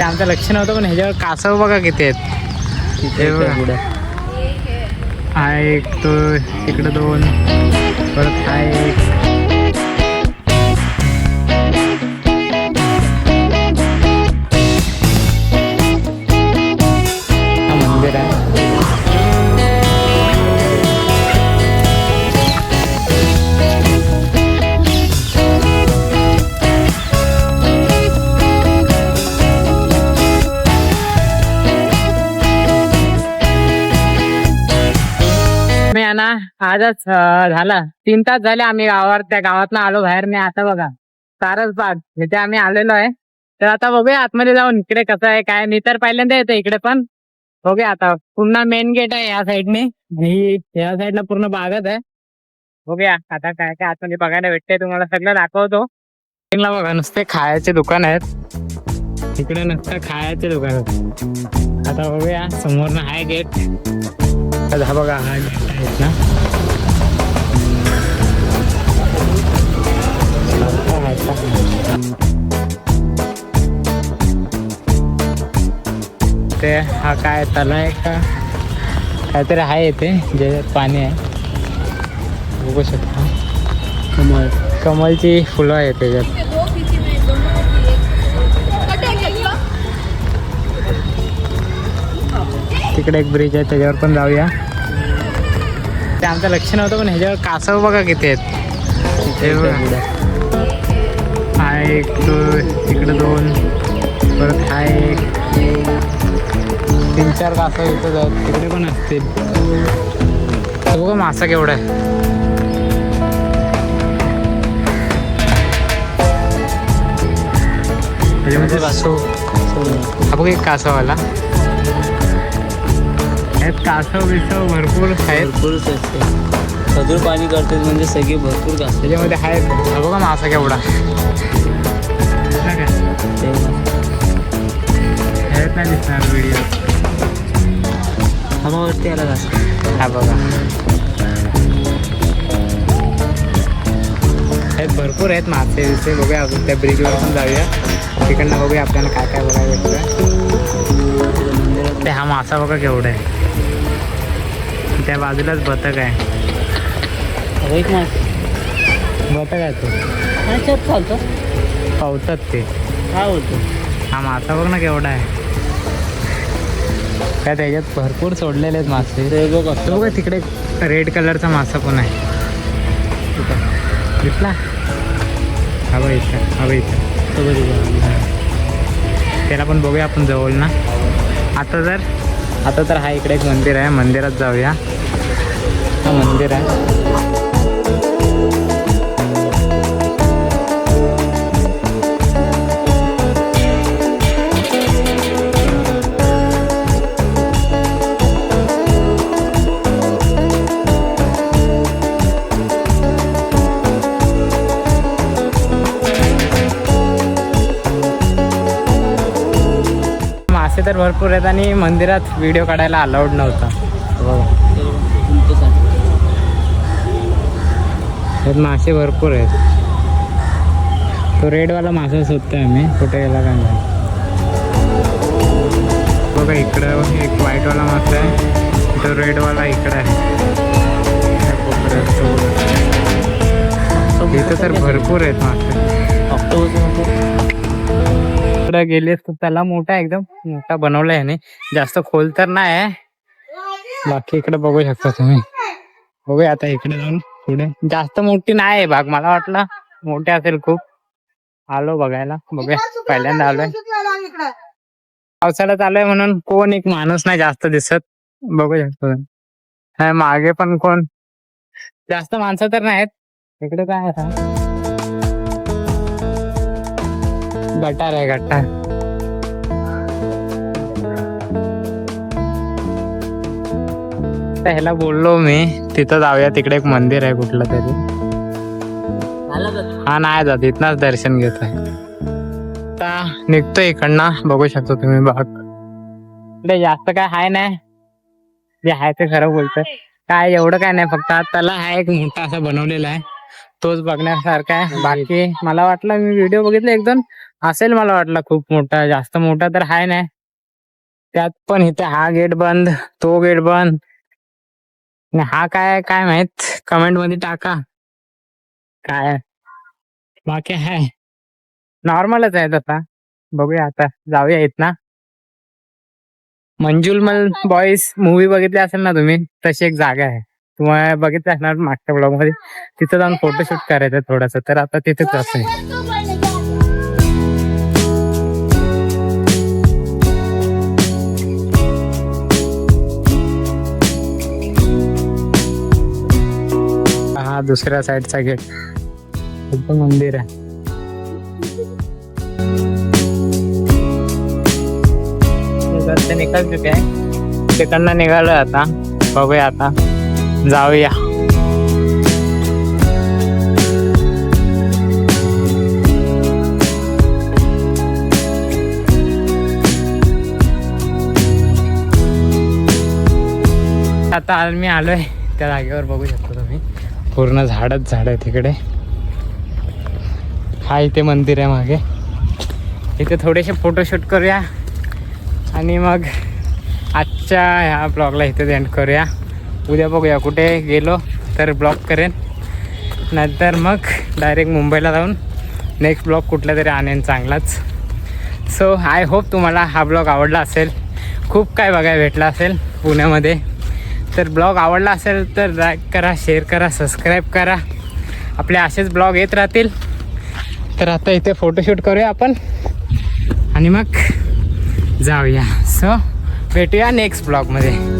ते आमचं लक्ष नव्हतं पण ह्याच्यावर कासव बघा किती आहेत. हे बघा. हा एक तो तिकडे दोन परत हा एक. आजच झाला. तीन तास झाले आम्ही गावावर त्या गावातनं आलो बाहेर नाही आता बघा. सारस बाग जिथे आम्ही आलेलो आहे. तर आता बघूया आतमध्ये जाऊन इकडे कसं आहे काय मी तर पहिल्यांदा येतो इकडे पण. बघूया आता. पुन्हा मेन गेट आहे या साईडने ही या साईडला पूर्ण बागच आहे. बघूया आता काय काय आतमध्ये बघायला भेटते तुम्हाला सगळं दाखवतो. बघा नुसते खायचे दुकान आहेत. इकडे नुसतं खायचे दुकान आहेत. आता बघूया समोरनं आहे गेट तर हा बघा हा गेट आहेत ना आता, आता. ते हा काय तला आहे का? काहीतरी आहे इथे ज्याच्यात पाणी आहे. बघू शकता. कमल कमलची फुलं आहेत त्याच्यात. तिकडे एक ब्रिज आहे त्याच्यावर पण जाऊया. ते आमचं लक्ष नव्हतं पण ह्याच्यावर कासव बघा किती आहेत. हे हा एक तिकडे दोन परत हा एक. तीन चार कासव इथं आहेत. तिकडे पण असतील. तो बघा मासा केवढा आहे. त्याच्यामध्ये सो हा बघ एक कासवाला आहेत. कासव बिसव भरपूर आहेत. भरपूरच असते सदूर पाणी करते म्हणजे सगळे भरपूर घासते त्याच्यामध्ये आहेत. हा बघा मासा केवढा? आहेत नाही दिसणार व्हिडिओ आला हा बघा. आहेत भरपूर आहेत मासे बिसे. बघूया अजून त्या ब्रिजवर पण जाऊया. तिकडनं बघूया आपल्याला काय काय बघायला भेटतं ते हा मासा बघा केवढा आहे. त्या बाजूलाच बतक आहे. एक मास बतक आहे तो. चालतं पावतात ते. काय होतं हा मासा बघ ना केवढा आहे. काय त्याच्यात भरपूर सोडलेले आहेत मासे. ते बघ तिकडे रेड कलरचा मासा पण आहे. दिसला? हवा इथं हवा इथं. त्याला पण बघूया आपण जवळ ना. आता जर आता तर हा इकडे एक मंदिर आहे मंदिरात जाऊया. हा मंदिर आहे. मासे तर भरपूर आहेत आणि मंदिरात व्हिडिओ काढायला अलाउड नव्हता. बघा. मासे भरपूर आहेत. तो रेडवाला मासा शोधतोय आम्ही. कुठे गेला काय नाही बघा इकडं एक व्हाईटवाला मासा आहे. तो रेडवाला इकडं आहे. इथं तर भरपूर आहेत मासे. इकडे गेले तर त्याला मोठा एकदम मोठा बनवला याने. जास्त खोल तर नाही आहे. बाकी इकडे बघू शकता तुम्ही. बघूया आता इकडे जाऊन पुढे. जास्त मोठी नाही आहे बाग मला वाटलं. मोठे असेल खूप. आलो बघायला. बघूया. पहिल्यांदा आलोय. पावसाळ्यात आलोय म्हणून कोण एक माणूस नाही जास्त दिसत. बघू शकतो मागे पण कोण? जास्त माणसं तर नाहीत. इकडे काय गटार आहे गटार ह्याला बोललो मी तिथं जाऊया तिकडे एक मंदिर आहे कुठलं तरी. हा नाही जात इथनच दर्शन घेत आहे निघतोय निघतो इकडनं बघू शकतो तुम्ही बाग इकडे जास्त काय हाय नाही. जे आहे ते खरं बोलतोय. काय एवढं काय नाही फक्त त्याला हा एक मोठा असा बनवलेला आहे. तोच बघण्यासारखा आहे. बाकी मला वाटलं मी व्हिडिओ बघितले एक दोन. असेल मला वाटलं खूप मोठा जास्त मोठा तर हाय नाही. त्यात पण इथे हा गेट बंद तो गेट बंद. हा काय काय माहीत? कमेंटमध्ये टाका. काय? बाकी हाय. नॉर्मलच आहे आता बघूया आता. जाऊया येत ना मंजुलमल बॉईज मूवी बघितली असेल ना तुम्ही? तशी एक जागा आहे. तुम्हाला बघितलं असणार मागच्या ब्लॉगमध्ये. तिथं जाऊन फोटोशूट करायचं थोडस. तर आता तिथेच असं हा दुसऱ्या साईडचा गेट तिथं मंदिर आहे. घरचे निघाल तिथे तिकडनं निघालो आता. बघूया आता. जाऊया. आता आज मी आलोय. त्या जागेवर बघू शकतो तुम्ही. पूर्ण झाडच झाड आहे तिकडे हा इथे मंदिर आहे मागे. इथे थोडेसे फोटोशूट करूया. आणि मग आजच्या ह्या ब्लॉगला इथेच एंड करूया. उद्या बघूया. कुठे गेलो तर ब्लॉग करेन. नंतर मग डायरेक्ट मुंबईला जाऊन नेक्स्ट ब्लॉग कुठला तरी आणेन चांगलाच. सो आय होप तुम्हाला हा ब्लॉग आवडला असेल. खूप काय बघायला भेटला असेल पुण्यामध्ये. तर ब्लॉग आवडला असेल तर लाईक करा शेअर करा सबस्क्राईब करा. आपले असेच ब्लॉग येत राहतील. तर आता इथे फोटोशूट करूया आपण. आणि मग जाऊया. सो भेटूया नेक्स्ट ब्लॉगमध्ये